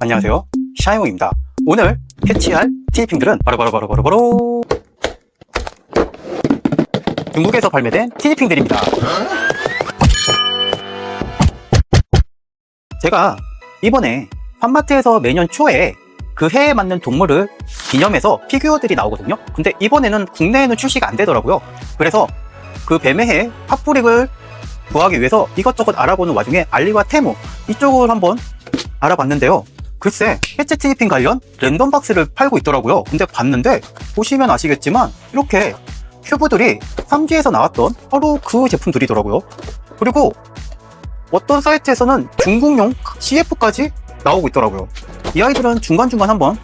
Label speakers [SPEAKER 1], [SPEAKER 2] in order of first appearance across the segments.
[SPEAKER 1] 안녕하세요. 샤이몽입니다. 오늘 캐치할 티니핑들은 바로 바로바로 바로 바로 중국에서 발매된 티니핑들입니다. 제가 이번에 판마트에서 매년 초에 그 해에 맞는 동물을 기념해서 피규어들이 나오거든요. 근데 이번에는 국내에는 출시가 안 되더라고요. 그래서 그 뱀의해 팝뿌릭을 구하기 위해서 이것저것 알아보는 와중에 알리와 테무 이쪽을 한번 알아봤는데요. 글쎄 해체 티니핑 관련 랜덤 박스를 팔고 있더라고요. 근데 봤는데 보시면 아시겠지만 이렇게 큐브들이 3G에서 나왔던 바로 그 제품들이더라고요. 그리고 어떤 사이트에서는 중국용 CF까지 나오고 있더라고요. 이 아이들은 중간중간 한번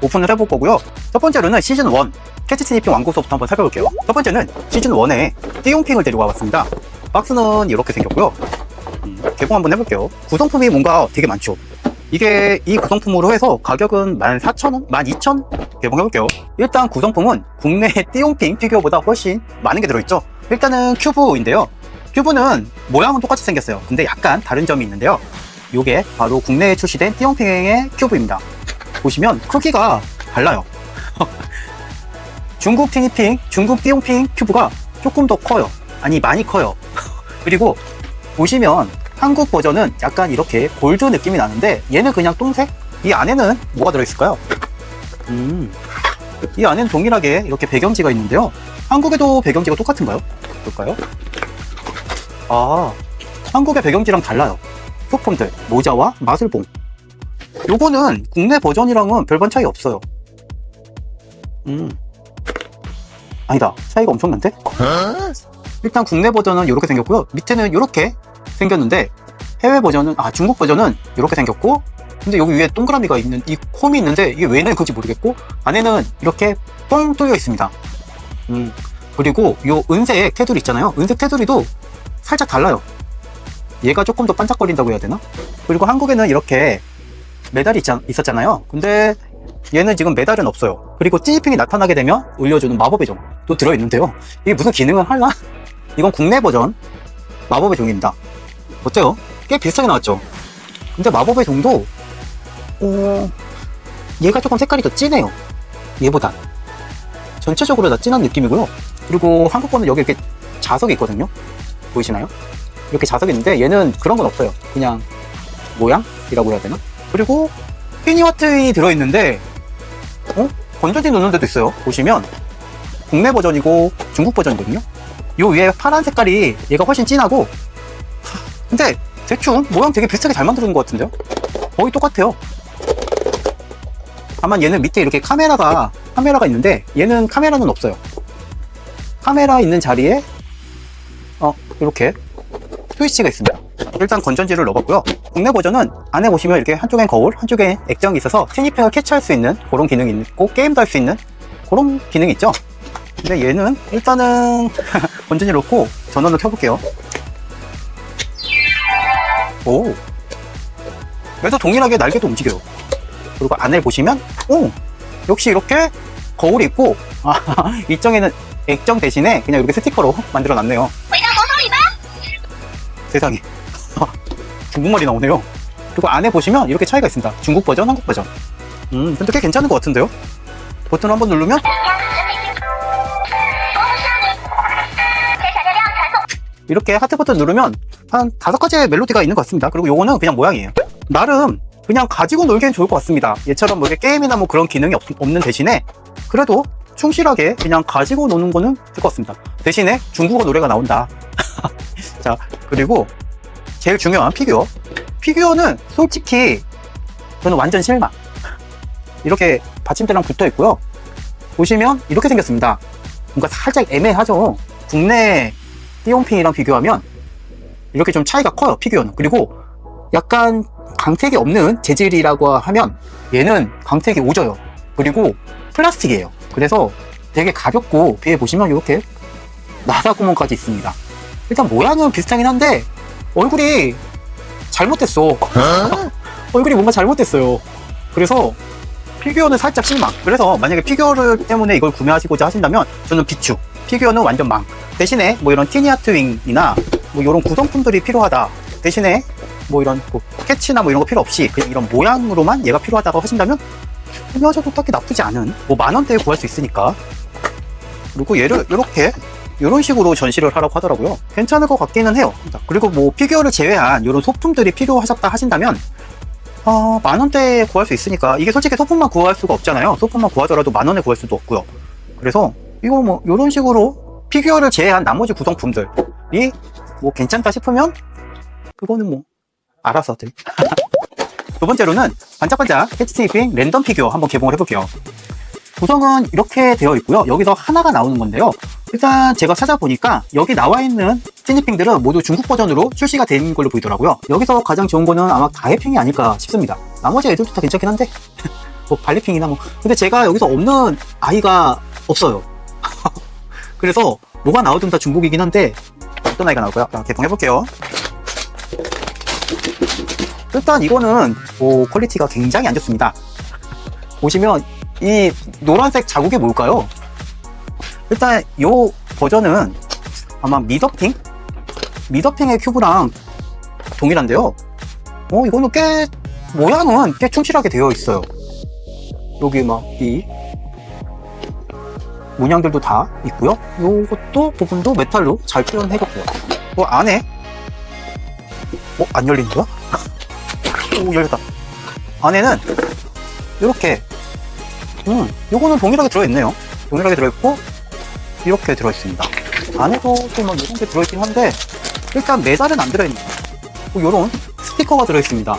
[SPEAKER 1] 오픈을 해볼 거고요. 첫 번째로는 시즌 1 캐치 티니핑 왕국서부터 한번 살펴볼게요. 첫 번째는 시즌 1에 띠용핑을 데리고 와봤습니다. 박스는 이렇게 생겼고요. 음, 개봉 한번 해볼게요. 구성품이 뭔가 되게 많죠. 이게 이 구성품으로 해서 가격은 14,000원? 12,000? 개봉해볼게요. 일단 구성품은 국내 띠용핑 피규어보다 훨씬 많은 게 들어있죠. 일단은 큐브인데요. 큐브는 모양은 똑같이 생겼어요. 근데 약간 다른 점이 있는데요. 요게 바로 국내에 출시된 띠용핑의 큐브입니다. 보시면 크기가 달라요. 중국 티니핑, 중국 띠용핑 큐브가 조금 더 커요. 아니 많이 커요. 그리고 보시면 한국 버전은 약간 이렇게 골드 느낌이 나는데 얘는 그냥 똥색? 이 안에는 뭐가 들어있을까요? 음, 이 안에는 동일하게 이렇게 배경지가 있는데요. 한국에도 배경지가 똑같은가요? 볼까요? 아, 한국의 배경지랑 달라요. 소품들, 모자와 마술봉. 요거는 국내 버전이랑은 별반 차이 없어요. 음. 아니다. 차이가 엄청난데? 일단 국내 버전은 이렇게 생겼고요. 밑에는 이렇게 생겼는데 해외 버전은 아 중국 버전은 이렇게 생겼고 근데 여기 위에 동그라미가 있는 이 홈이 있는데 이게 왜 있는 건지 모르겠고 안에는 이렇게 뻥 뚫려 있습니다. 음 그리고 요 은색 테두리 있잖아요. 은색 테두리도 살짝 달라요. 얘가 조금 더 반짝거린다고 해야 되나? 그리고 한국에는 이렇게 메달이 있, 있었잖아요. 근데 얘는 지금 메달은 없어요. 그리고 찌니핑이 나타나게 되면 올려주는 마법의 종도 들어있는데요. 이게 무슨 기능을 할라? 이건 국내 버전 마법의 종입니다. 어때요? 꽤 비슷하게 나왔죠? 근데 마법의 종도 어... 얘가 조금 색깔이 더 진해요. 얘보단. 전체적으로 다 진한 느낌이고요. 그리고 한국 거는 여기 이렇게 자석이 있거든요. 보이시나요? 이렇게 자석이 있는데 얘는 그런 건 없어요. 그냥 모양이라고 해야 되나? 그리고 피니와트이 들어있는데 어? 건전지 넣는 데도 있어요. 보시면 국내 버전이고 중국 버전이거든요. 요 위에 파란 색깔이 얘가 훨씬 진하고 하, 근데 대충 모양 되게 비슷하게 잘 만들어진 것 같은데요? 거의 똑같아요. 다만 얘는 밑에 이렇게 카메라가 카메라가 있는데 얘는 카메라는 없어요. 카메라 있는 자리에 어 이렇게 스위치가 있습니다. 일단 건전지를 넣어봤고요. 국내 버전은 안에 보시면 이렇게 한쪽엔 거울, 한쪽엔 액정이 있어서 티니핑을 캐치할 수 있는 그런 기능이 있고 게임도 할 수 있는 그런 기능이 있죠. 근데 얘는 일단은 건전지 넣고 전원을 켜볼게요. 오. 그래서 동일하게 날개도 움직여요. 그리고 안에 보시면 오 역시 이렇게 거울이 있고 아, 이쪽에는 액정 대신에 그냥 이렇게 스티커로 만들어 놨네요. 세상에 중국말이 나오네요. 그리고 안에 보시면 이렇게 차이가 있습니다. 중국 버전, 한국 버전. 음, 근데 꽤 괜찮은 것 같은데요? 버튼 한번 누르면 이렇게 하트 버튼 누르면 한 다섯 가지의 멜로디가 있는 것 같습니다. 그리고 요거는 그냥 모양이에요. 나름 그냥 가지고 놀기엔 좋을 것 같습니다. 얘처럼 뭐 게임이나 뭐 그런 기능이 없, 없는 대신에 그래도 충실하게 그냥 가지고 노는 거는 될 것 같습니다. 대신에 중국어 노래가 나온다. 자, 그리고 제일 중요한 피규어. 피규어는 솔직히 저는 완전 실망. 이렇게 받침대랑 붙어 있고요. 보시면 이렇게 생겼습니다. 뭔가 살짝 애매하죠. 국내 띠용핑이랑 비교하면 이렇게 좀 차이가 커요, 피규어는. 그리고 약간 광택이 없는 재질이라고 하면 얘는 광택이 오져요. 그리고 플라스틱이에요. 그래서 되게 가볍고 뒤에 보시면 이렇게 나사 구멍까지 있습니다. 일단 모양은 비슷하긴 한데 얼굴이 잘못됐어. 얼굴이 뭔가 잘못됐어요. 그래서 피규어는 살짝 실망. 그래서 만약에 피규어를 때문에 이걸 구매하시고자 하신다면 저는 비추. 피규어는 완전 망. 대신에 뭐 이런 티니아트 윙이나 뭐 이런 구성품들이 필요하다. 대신에 뭐 이런 뭐 캐치나 뭐 이런 거 필요 없이 그냥 이런 모양으로만 얘가 필요하다고 하신다면 구매하셔도 딱히 나쁘지 않은 뭐 만 원대에 구할 수 있으니까 그리고 얘를 이렇게 이런 식으로 전시를 하라고 하더라고요. 괜찮을 것 같기는 해요. 자, 그리고 뭐 피규어를 제외한 이런 소품들이 필요하셨다 하신다면 아, 만 원대에 구할 수 있으니까 이게 솔직히 소품만 구할 수가 없잖아요. 소품만 구하더라도 만 원에 구할 수도 없고요. 그래서 이거 뭐 이런 식으로 피규어를 제외한 나머지 구성품들이 뭐 괜찮다 싶으면 그거는 뭐 알아서들. 두 번째로는 반짝반짝 캐치테이핑 랜덤 피규어 한번 개봉을 해볼게요. 구성은 이렇게 되어 있고요. 여기서 하나가 나오는 건데요. 일단 제가 찾아보니까 여기 나와 있는 찐니핑들은 모두 중국 버전으로 출시가 된 걸로 보이더라고요. 여기서 가장 좋은 거는 아마 가해핑이 아닐까 싶습니다. 나머지 애들도 다 괜찮긴 한데 뭐 발리핑이나 뭐 근데 제가 여기서 없는 아이가 없어요. 그래서 뭐가 나오든 다 중국이긴 한데 어떤 아이가 나올까요? 자, 개봉해볼게요. 일단 이거는 뭐 퀄리티가 굉장히 안 좋습니다. 보시면 이 노란색 자국이 뭘까요? 일단 요 버전은 아마 미더핑? 미더핑의 큐브랑 동일한데요. 어, 이거는 꽤, 모양은 꽤 충실하게 되어 있어요. 여기 막, 이, 문양들도 다 있고요. 요것도 부분도 메탈로 잘 표현해줬고요. 그 안에, 어, 안 열리는 거야? 오, 열렸다. 안에는, 이렇게, 음, 요거는 동일하게 들어있네요. 동일하게 들어있고, 이렇게 들어있습니다. 안에도 또막 이런 게 들어있긴 한데, 일단 메달은 안 들어있네요. 뭐 요런 스티커가 들어있습니다.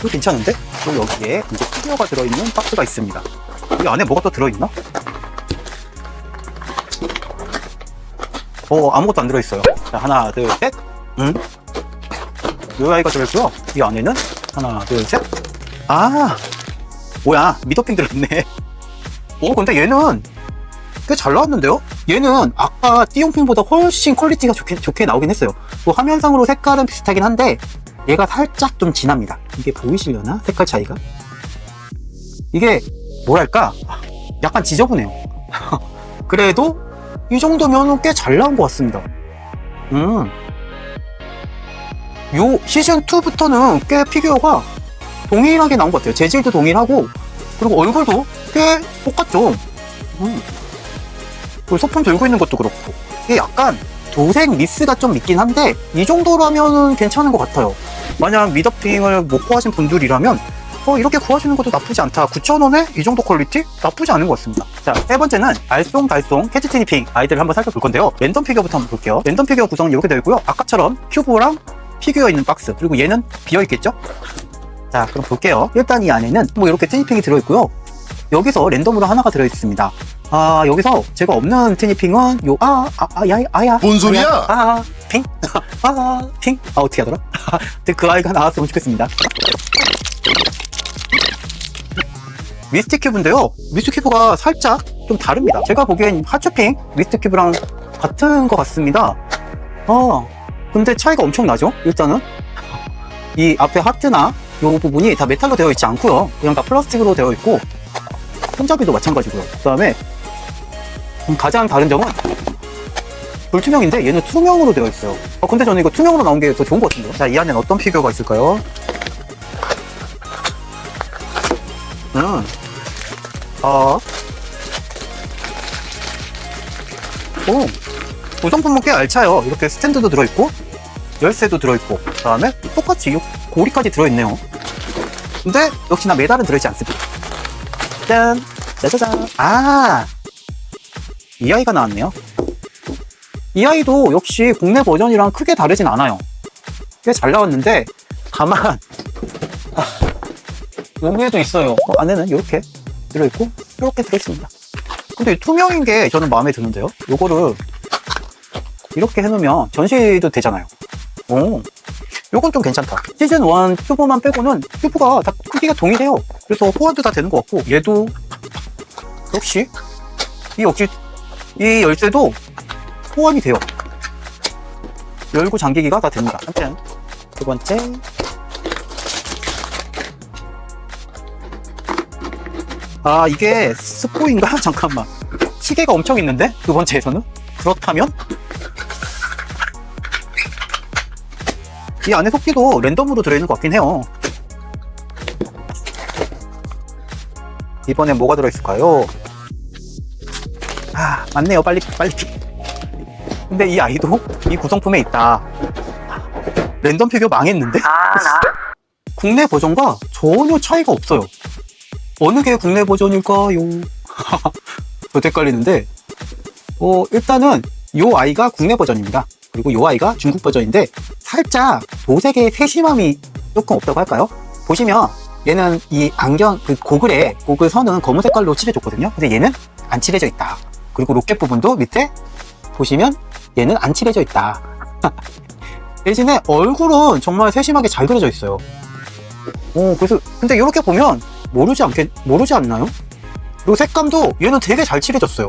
[SPEAKER 1] 이거 괜찮은데? 그리고 여기에 이제 피규어가 들어있는 박스가 있습니다. 이 안에 뭐가 또 들어있나? 어, 아무것도 안 들어있어요. 자, 하나, 둘, 셋. 음. 요 아이가 들어있고요. 이 안에는 하나, 둘, 셋. 아, 뭐야. 미더핑 들어있네. 오, 근데 얘는 꽤 잘 나왔는데요? 얘는 아까 띠용핑보다 훨씬 퀄리티가 좋게, 좋게 나오긴 했어요. 또 화면상으로 색깔은 비슷하긴 한데 얘가 살짝 좀 진합니다. 이게 보이시려나? 색깔 차이가? 이게 뭐랄까 약간 지저분해요. 그래도 이 정도면 꽤 잘 나온 것 같습니다. 음. 요 시즌2부터는 꽤 피규어가 동일하게 나온 것 같아요. 재질도 동일하고 그리고 얼굴도 꽤 똑같죠. 음. 그리고 소품 들고 있는 것도 그렇고 이게 약간 도색 미스가 좀 있긴 한데 이 정도라면 괜찮은 것 같아요 만약 미더핑을 못 구하신 분들이라면 어, 이렇게 구하시는 것도 나쁘지 않다. 9,000원에 이 정도 퀄리티? 나쁘지 않은 것 같습니다. 자 세 번째는 알쏭달쏭 캐치 티니핑 아이들을 한번 살펴볼 건데요. 랜덤 피규어부터 한번 볼게요. 랜덤 피규어 구성은 이렇게 되어 있고요. 아까처럼 큐브랑 피규어 있는 박스 그리고 얘는 비어 있겠죠? 자 그럼 볼게요. 일단 이 안에는 뭐 이렇게 티니핑이 들어있고요. 여기서 랜덤으로 하나가 들어있습니다. 아 여기서 제가 없는 티니핑은 요 아 아 아 야 아 야.
[SPEAKER 2] 뭔 소리야?
[SPEAKER 1] 아핑아핑 아 어떻게 하더라? 그 아이가 나왔으면 좋겠습니다. 미스틱 큐브인데요. 미스틱 큐브가 살짝 좀 다릅니다. 제가 보기엔 하츄핑 미스틱 큐브랑 같은 것 같습니다. 아 근데 차이가 엄청 나죠? 일단은 이 앞에 하트나 요 부분이 다 메탈로 되어 있지 않고요. 그냥 다 플라스틱으로 되어 있고 손잡이도 마찬가지고요. 그 다음에 가장 다른 점은 불투명인데 얘는 투명으로 되어 있어요. 어, 근데 저는 이거 투명으로 나온 게 더 좋은 것 같은데요. 자, 이 안에는 어떤 피규어가 있을까요? 음. 아. 오. 구성품은 꽤 알차요. 이렇게 스탠드도 들어있고, 열쇠도 들어있고, 그 다음에 똑같이 이 고리까지 들어있네요. 근데 역시나 메달은 들어있지 않습니다. 짠! 짜자잔! 아! 이 아이가 나왔네요. 이 아이도 역시 국내 버전이랑 크게 다르진 않아요. 꽤 잘 나왔는데, 다만, 아, 여기에도 있어요. 어, 안에는 이렇게 들어있고, 이렇게 들어있습니다. 근데 이 투명인 게 저는 마음에 드는데요? 요거를 이렇게 해놓으면 전시도 되잖아요. 오, 요건 좀 괜찮다. 시즌 1 큐브만 빼고는 큐브가 다 크기가 동일해요. 그래서 호환도 다 되는 것 같고, 얘도 역시, 이 역시, 이 열쇠도 호환이 돼요. 열고 잠기기가 다 됩니다. 아무튼 두 번째 아 이게 스포인가? 잠깐만 시계가 엄청 있는데? 두 번째에서는? 그렇다면? 이 안에 토끼도 랜덤으로 들어있는 것 같긴 해요. 이번엔 뭐가 들어있을까요? 아, 맞네요. 빨리, 빨리 피. 근데 이 아이도 이 구성품에 있다. 랜덤 피규어 망했는데?
[SPEAKER 2] 아, 나.
[SPEAKER 1] 국내 버전과 전혀 차이가 없어요. 어느 게 국내 버전일까요? 저도 헷갈리는데, 어, 일단은 요 아이가 국내 버전입니다. 그리고 요 아이가 중국 버전인데, 살짝 도색의 세심함이 조금 없다고 할까요? 보시면, 얘는 이 안경, 그 고글에, 고글 선은 검은 색깔로 칠해줬거든요. 근데 얘는 안 칠해져 있다. 그리고 로켓 부분도 밑에 보시면 얘는 안 칠해져 있다. 대신에 얼굴은 정말 세심하게 잘 그려져 있어요. 오, 그래서, 근데 이렇게 보면 모르지 않겠, 모르지 않나요? 그리고 색감도 얘는 되게 잘 칠해졌어요.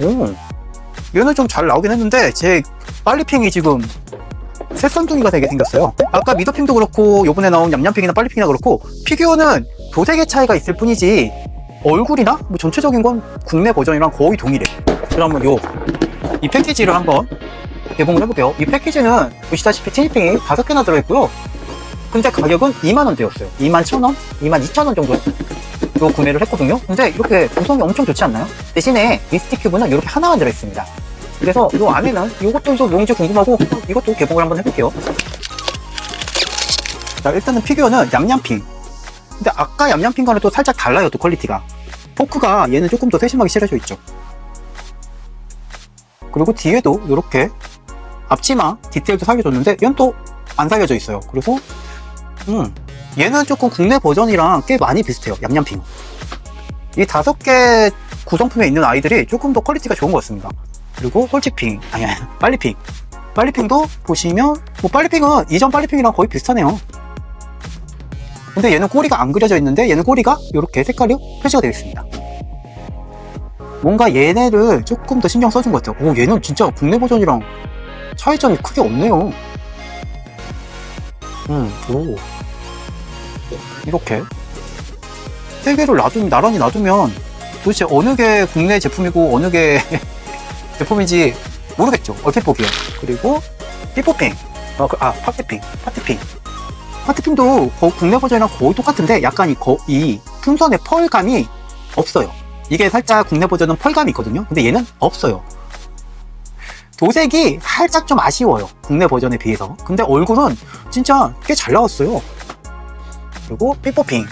[SPEAKER 1] 오, 얘는 좀 잘 나오긴 했는데, 제 빨리핑이 지금 새선둥이가 되게 생겼어요. 아까 미더핑도 그렇고, 요번에 나온 냠냠핑이나 빨리핑이나 그렇고, 피규어는 도색의 차이가 있을 뿐이지, 얼굴이나 뭐 전체적인 건 국내 버전이랑 거의 동일해. 그러면 요, 이 패키지를 한번 개봉을 해볼게요. 이 패키지는 보시다시피 티니핑이 다섯 개나 들어있고요. 근데 가격은 2만원대였어요. 2만 1천원? 2만 2천원 정도로 구매를 했거든요. 근데 이렇게 구성이 엄청 좋지 않나요? 대신에 미스틱 큐브는 이렇게 하나만 들어있습니다. 그래서 이 안에는 이것도 좀 뭔지 궁금하고 이것도 개봉을 한번 해볼게요. 자, 일단은 피규어는 얌얌핑. 근데 아까 얌얌핑과는 또 살짝 달라요, 또 퀄리티가. 포크가 얘는 조금 더 세심하게 칠해져 있죠. 그리고 뒤에도 이렇게 앞치마 디테일도 살려줬는데 얘는 또 안 살려져 있어요. 그래서 음, 얘는 조금 국내 버전이랑 꽤 많이 비슷해요. 얌얌핑. 이 다섯 개 구성품에 있는 아이들이 조금 더 퀄리티가 좋은 것 같습니다. 그리고 솔직핑, 아니, 아니, 빨리핑. 빨리핑도 보시면, 뭐, 빨리핑은 이전 빨리핑이랑 거의 비슷하네요. 근데 얘는 꼬리가 안 그려져 있는데, 얘는 꼬리가 이렇게 색깔이 표시가 되어 있습니다. 뭔가 얘네를 조금 더 신경 써준 것 같아요. 오, 얘는 진짜 국내 버전이랑 차이점이 크게 없네요. 음, 오. 이렇게. 세 개를 놔두면, 나란히 놔두면 도대체 어느 게 국내 제품이고 어느 게 제품인지 모르겠죠. 얼핏 보기에. 그리고 피포핑. 어, 그, 아, 파티핑. 파티핑. 파티핑도 거- 국내 버전이랑 거의 똑같은데 약간 이, 거, 이 풍선의 펄감이 없어요. 이게 살짝 국내 버전은 펄감이 있거든요. 근데 얘는 없어요. 도색이 살짝 좀 아쉬워요. 국내 버전에 비해서. 근데 얼굴은 진짜 꽤 잘 나왔어요. 그리고 삐뽀핑.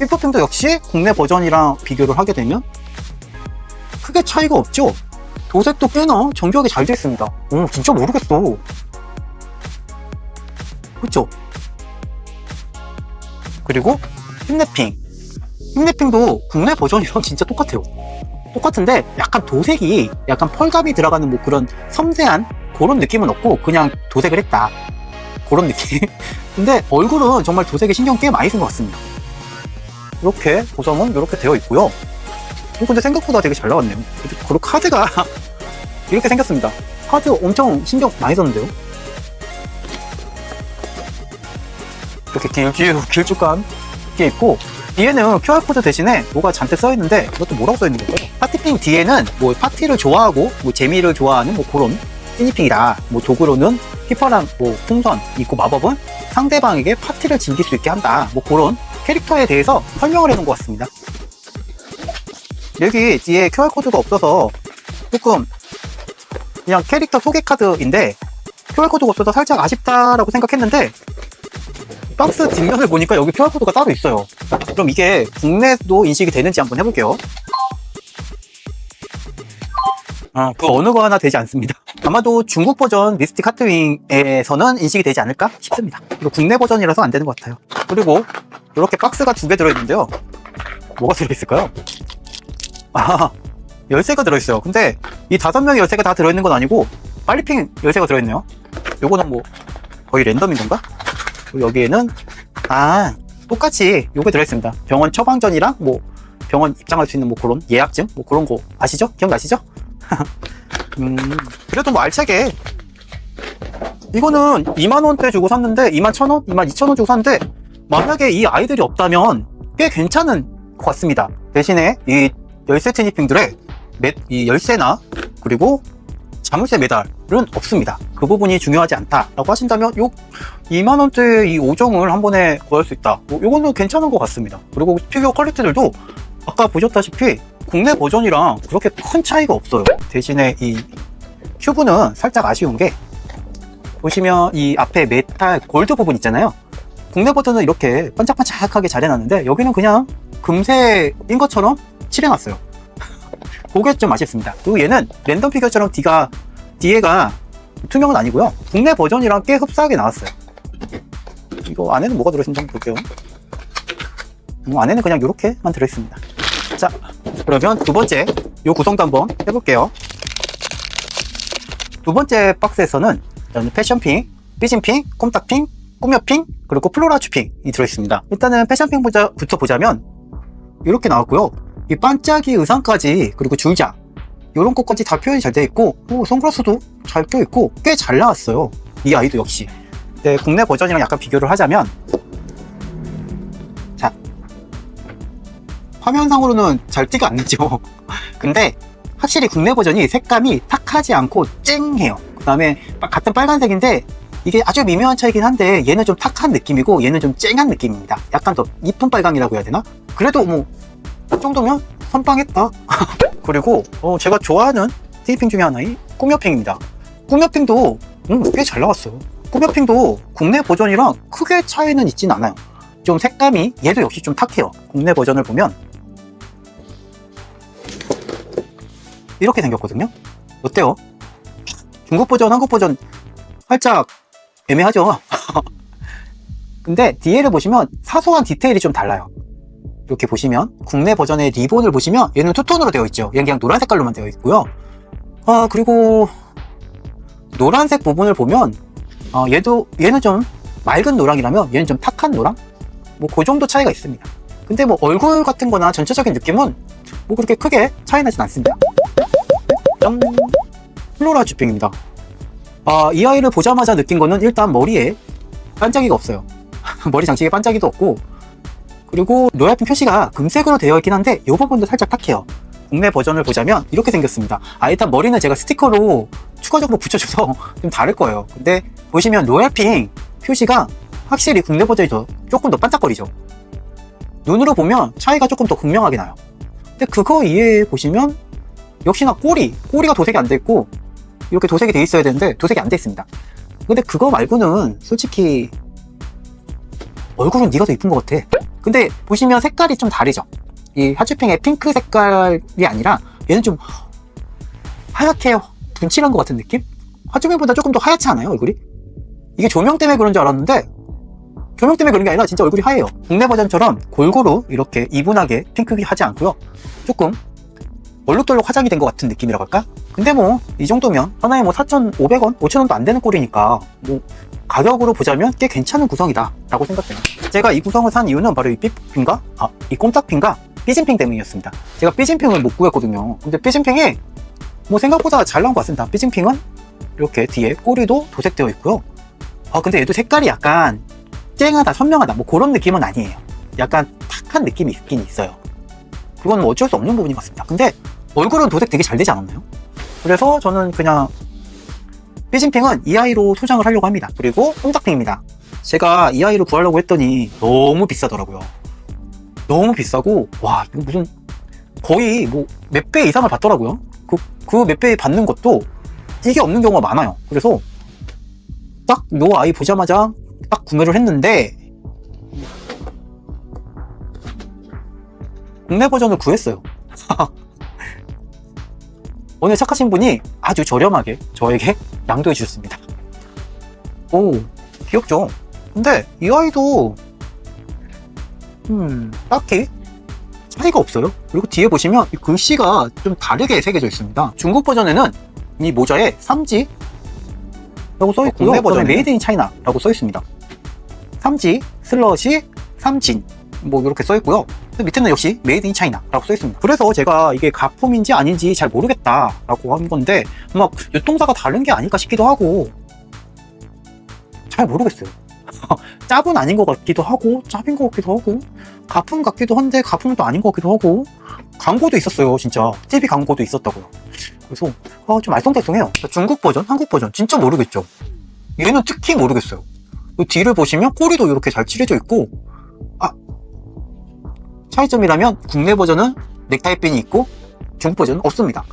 [SPEAKER 1] 삐뽀핑도 역시 국내 버전이랑 비교를 하게 되면 크게 차이가 없죠? 도색도 꽤나 정교하게 잘 되어 있습니다. 오, 진짜 모르겠어. 그쵸? 그리고 힙랩핑. 힙랩핑도 국내 버전이랑 진짜 똑같아요. 똑같은데 약간 도색이 약간 펄감이 들어가는 뭐 그런 섬세한 그런 느낌은 없고 그냥 도색을 했다. 그런 느낌. 근데 얼굴은 정말 도색에 신경 꽤 많이 쓴 것 같습니다. 이렇게 구성은 이렇게 되어 있고요. 어, 근데 생각보다 되게 잘 나왔네요. 그리고 카드가 이렇게 생겼습니다. 카드 엄청 신경 많이 썼는데요. 이렇게 길쭉, 길쭉한 게 있고, 뒤에는 QR코드 대신에 뭐가 잔뜩 써있는데, 이것도 뭐라고 써있는 건가요? 파티핑 뒤에는 뭐 파티를 좋아하고, 뭐 재미를 좋아하는 뭐 그런 티니핑이다. 뭐 도구로는 휘파람, 뭐 풍선, 있고 마법은 상대방에게 파티를 즐길 수 있게 한다. 뭐 그런 캐릭터에 대해서 설명을 해놓은 것 같습니다. 여기 뒤에 QR코드가 없어서 조금 그냥 캐릭터 소개 카드인데 QR코드가 없어서 살짝 아쉽다라고 생각했는데 박스 뒷면을 보니까 여기 QR코드가 따로 있어요. 그럼 이게 국내도 인식이 되는지 한번 해볼게요. 아, 그 어느 거 하나 되지 않습니다. 아마도 중국 버전 미스틱 하트윙에서는 인식이 되지 않을까 싶습니다. 이거 국내 버전이라서 안 되는 것 같아요. 그리고 이렇게 박스가 두 개 들어있는데요. 뭐가 들어있을까요? 아, 열쇠가 들어있어요. 근데 이 다섯 명의 열쇠가 다 들어있는 건 아니고 빨리핑 열쇠가 들어있네요. 요거는 뭐 거의 랜덤인 건가? 그리고 여기에는 아 똑같이 요게 들어있습니다. 병원 처방전이랑 뭐 병원 입장할 수 있는 뭐 그런 예약증 뭐 그런 거 아시죠? 기억나시죠? 음 그래도 뭐 알차게 이거는 2만 원대 주고 샀는데 2만 1천 원, 2만 2천 원 주고 샀는데 만약에 이 아이들이 없다면 꽤 괜찮은 것 같습니다. 대신에 이 열쇠 티니핑들의 맷, 이 열쇠나 그리고 자물쇠 메달은 없습니다. 그 부분이 중요하지 않다라고 하신다면 요 2만 원대 이 5정을 한 번에 구할 수 있다. 뭐 요거는 괜찮은 것 같습니다. 그리고 피규어 퀄리티들도 아까 보셨다시피 국내 버전이랑 그렇게 큰 차이가 없어요. 대신에 이 큐브는 살짝 아쉬운 게 보시면 이 앞에 메탈 골드 부분 있잖아요. 국내 버전은 이렇게 반짝반짝하게 잘 해놨는데 여기는 그냥 금색인 것처럼 칠해놨어요. 그게 좀 아쉽습니다. 그리고 얘는 랜덤 피규어처럼 뒤가 뒤에가 투명은 아니고요. 국내 버전이랑 꽤 흡사하게 나왔어요. 이거 안에는 뭐가 들어있는지 한번 볼게요. 음, 안에는 그냥 이렇게만 들어있습니다. 자, 그러면 두 번째 요 구성도 한번 해볼게요. 두 번째 박스에서는 패션핑, 삐진핑, 꼼딱핑, 꾸며핑, 그리고 플로라추핑이 들어있습니다. 일단은 패션핑부터 보자면 이렇게 나왔고요. 이 반짝이 의상까지 그리고 줄자 이런 것까지 다 표현이 잘 되어 있고 오, 선글라스도 잘 껴있고 꽤 잘 나왔어요. 이 아이도 역시. 네, 국내 버전이랑 약간 비교를 하자면 화면상으로는 잘 띄가 않죠. 근데 확실히 국내 버전이 색감이 탁하지 않고 쨍해요. 그 다음에 같은 빨간색인데 이게 아주 미묘한 차이긴 한데 얘는 좀 탁한 느낌이고 얘는 좀 쨍한 느낌입니다. 약간 더 이쁜 빨강이라고 해야 되나? 그래도 뭐 이 정도면 선빵했다. 그리고 어, 제가 좋아하는 티핑 중에 하나인 꾸며핑입니다. 꾸며핑도 음, 꽤 잘 나왔어요. 꾸며핑도 국내 버전이랑 크게 차이는 있진 않아요. 좀 색감이 얘도 역시 좀 탁해요. 국내 버전을 보면 이렇게 생겼거든요. 어때요? 중국 버전, 한국 버전 살짝 애매하죠? 근데 뒤에를 보시면 사소한 디테일이 좀 달라요. 이렇게 보시면 국내 버전의 리본을 보시면 얘는 투톤으로 되어 있죠. 얘는 그냥 노란 색깔로만 되어 있고요. 아 그리고 노란색 부분을 보면 어, 얘도 얘는 좀 맑은 노랑이라면 얘는 좀 탁한 노랑? 뭐 그 정도 차이가 있습니다. 근데 뭐 얼굴 같은 거나 전체적인 느낌은 뭐 그렇게 크게 차이 나진 않습니다. 짠! 플로라 주핑입니다. 아, 이 아이를 보자마자 느낀 거는 일단 머리에 반짝이가 없어요. 머리 장식에 반짝이도 없고, 그리고 로얄핀 표시가 금색으로 되어 있긴 한데, 이 부분도 살짝 탁해요. 국내 버전을 보자면 이렇게 생겼습니다. 아, 일단 머리는 제가 스티커로 추가적으로 붙여줘서 좀 다를 거예요. 근데 보시면 로얄핑 표시가 확실히 국내 버전이 더 조금 더 반짝거리죠. 눈으로 보면 차이가 조금 더 극명하게 나요. 근데 그거 이해해 보시면 역시나 꼬리, 꼬리가 도색이 안 돼 있고 이렇게 도색이 돼 있어야 되는데 도색이 안 돼 있습니다. 근데 그거 말고는 솔직히 얼굴은 네가 더 이쁜 것 같아. 근데 보시면 색깔이 좀 다르죠. 이 하츄핑의 핑크 색깔이 아니라 얘는 좀 하얗게 분칠한 것 같은 느낌? 하츄핑보다 조금 더 하얗지 않아요 얼굴이? 이게 조명 때문에 그런 줄 알았는데 조명 때문에 그런 게 아니라 진짜 얼굴이 하얘요. 국내 버전처럼 골고루 이렇게 이분하게 핑크하지 않고요. 조금 얼룩덜룩 화장이 된 것 같은 느낌이라고 할까? 근데 뭐 이 정도면 하나에 뭐 4,500원, 5,000원도 안 되는 꼴이니까 뭐 가격으로 보자면 꽤 괜찮은 구성이다 라고 생각해요. 제가 이 구성을 산 이유는 바로 이 삐핑과 아, 이 꼼짝핑과 삐진핑 때문이었습니다. 제가 삐진핑을 못 구했거든요. 근데 삐진핑이 뭐 생각보다 잘 나온 것 같습니다. 삐진핑은 이렇게 뒤에 꼬리도 도색되어 있고요. 아 근데 얘도 색깔이 약간 쨍하다, 선명하다 뭐 그런 느낌은 아니에요. 약간 탁한 느낌이 있긴 있어요. 그건 뭐 어쩔 수 없는 부분인 것 같습니다. 근데 얼굴은 도색 되게 잘 되지 않았나요? 그래서 저는 그냥 삐진핑은 이 아이로 소장을 하려고 합니다. 그리고 꼼짝핑입니다. 제가 이 아이를 구하려고 했더니 너무 비싸더라고요. 너무 비싸고 와 이거 무슨 거의 뭐 몇 배 이상을 받더라고요. 그 그 몇 배 받는 것도 이게 없는 경우가 많아요. 그래서 딱 요 아이 보자마자 딱 구매를 했는데 국내 버전을 구했어요. 오늘 착하신 분이 아주 저렴하게 저에게 양도해 주셨습니다. 오, 귀엽죠? 근데 이 아이도 음, 딱히 차이가 없어요. 그리고 뒤에 보시면 이 글씨가 좀 다르게 새겨져 있습니다. 중국 버전에는 이 모자에 3지 라고 써 있고요. 국내 버전에 메이드 인 차이나 라고 써 있습니다. 3지 슬러시 3진 뭐 이렇게 써 있고요. 밑에는 역시 메이드 인 차이나라고 써 있습니다. 그래서 제가 이게 가품인지 아닌지 잘 모르겠다라고 한 건데 막 유통사가 다른 게 아닐까 싶기도 하고 잘 모르겠어요. 짭은 아닌 것 같기도 하고 짭인 것 같기도 하고 가품 같기도 한데 가품은 또 아닌 것 같기도 하고 광고도 있었어요, 진짜. TV 광고도 있었다고요. 그래서, 아, 좀 알쏭달쏭해요. 중국 버전, 한국 버전, 진짜 모르겠죠. 얘는 특히 모르겠어요. 그 뒤를 보시면 꼬리도 이렇게 잘 칠해져 있고, 아, 차이점이라면 국내 버전은 넥타이 핀이 있고, 중국 버전은 없습니다.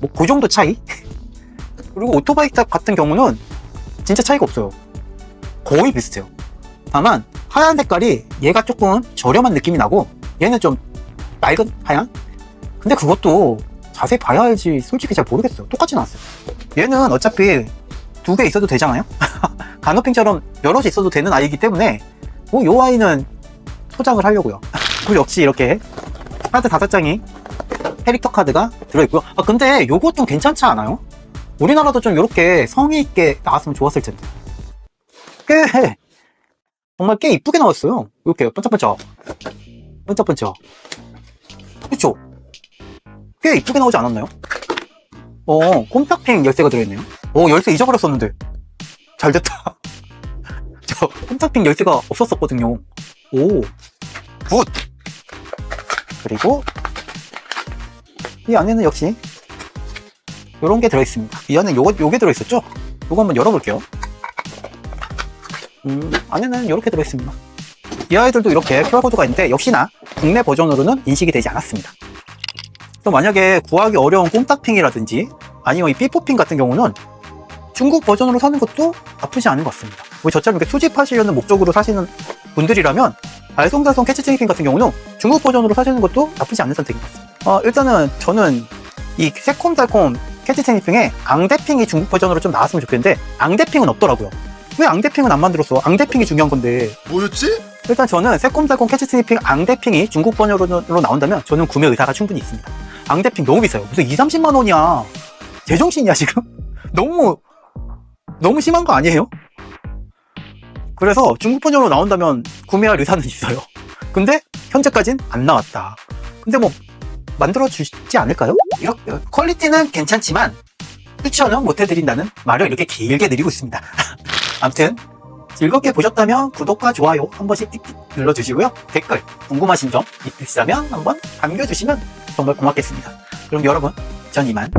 [SPEAKER 1] 뭐, 그 정도 차이? 그리고 오토바이 탑 같은 경우는 진짜 차이가 없어요. 거의 비슷해요. 다만, 하얀 색깔이 얘가 조금 저렴한 느낌이 나고, 얘는 좀 맑은 하얀? 근데 그것도 자세히 봐야 알지 솔직히 잘 모르겠어요. 똑같이 나왔어요. 얘는 어차피 두 개 있어도 되잖아요? 간호핑처럼 여럿이 있어도 되는 아이기 때문에 뭐요 아이는 소장을 하려고요. 그리고 역시 이렇게 카드 다섯 장이 캐릭터 카드가 들어있고요. 아 근데 좀 괜찮지 않아요? 우리나라도 좀 이렇게 성의 있게 나왔으면 좋았을 텐데. 꽤 정말 꽤 이쁘게 나왔어요. 이렇게 반짝반짝 반짝반짝. 그쵸? 꽤 이쁘게 나오지 않았나요? 어, 꼼짝핑 열쇠가 들어있네요. 어, 열쇠 잊어버렸었는데. 잘 됐다. 저, 꼼짝핑 열쇠가 없었었거든요. 오, 굿! 그리고, 이 안에는 역시, 요런 게 들어있습니다. 이 안에 요거, 요게 들어있었죠? 요거 한번 열어볼게요. 음, 안에는 요렇게 들어있습니다. 이 아이들도 이렇게 QR코드가 있는데, 역시나 국내 버전으로는 인식이 되지 않았습니다. 또 만약에 구하기 어려운 꼼딱핑이라든지 아니면 이 삐뽀핑 같은 경우는 중국 버전으로 사는 것도 나쁘지 않은 것 같습니다. 뭐 저처럼 이렇게 수집하시려는 목적으로 사시는 분들이라면 알쏭달쏭 캐치체이핑 같은 경우는 중국 버전으로 사시는 것도 나쁘지 않은 같습니다. 어, 일단은 저는 이 새콤달콤 캐치체이핑에 앙대핑이 중국 버전으로 좀 나왔으면 좋겠는데 앙대핑은 없더라고요. 왜 앙대핑은 안 만들었어? 앙대핑이 중요한 건데
[SPEAKER 2] 뭐였지?
[SPEAKER 1] 일단 저는 새콤달콤 캐치스니핑 앙대핑이 중국 번역으로 나온다면 저는 구매 의사가 충분히 있습니다. 앙대핑 너무 비싸요. 무슨 2, 30만 원이야. 제정신이야 지금? 너무 너무 심한 거 아니에요? 그래서 중국 번역으로 나온다면 구매할 의사는 있어요. 근데 현재까진 안 나왔다. 근데 뭐 만들어 주시지 않을까요? 이렇게 퀄리티는 괜찮지만 추천은 못 해드린다는 말을 이렇게 길게 드리고 있습니다. 아무튼 즐겁게 보셨다면 구독과 좋아요 한 번씩 틱틱 눌러주시고요. 댓글 궁금하신 점 있으시다면 한번 남겨주시면 정말 고맙겠습니다. 그럼 여러분 전 이만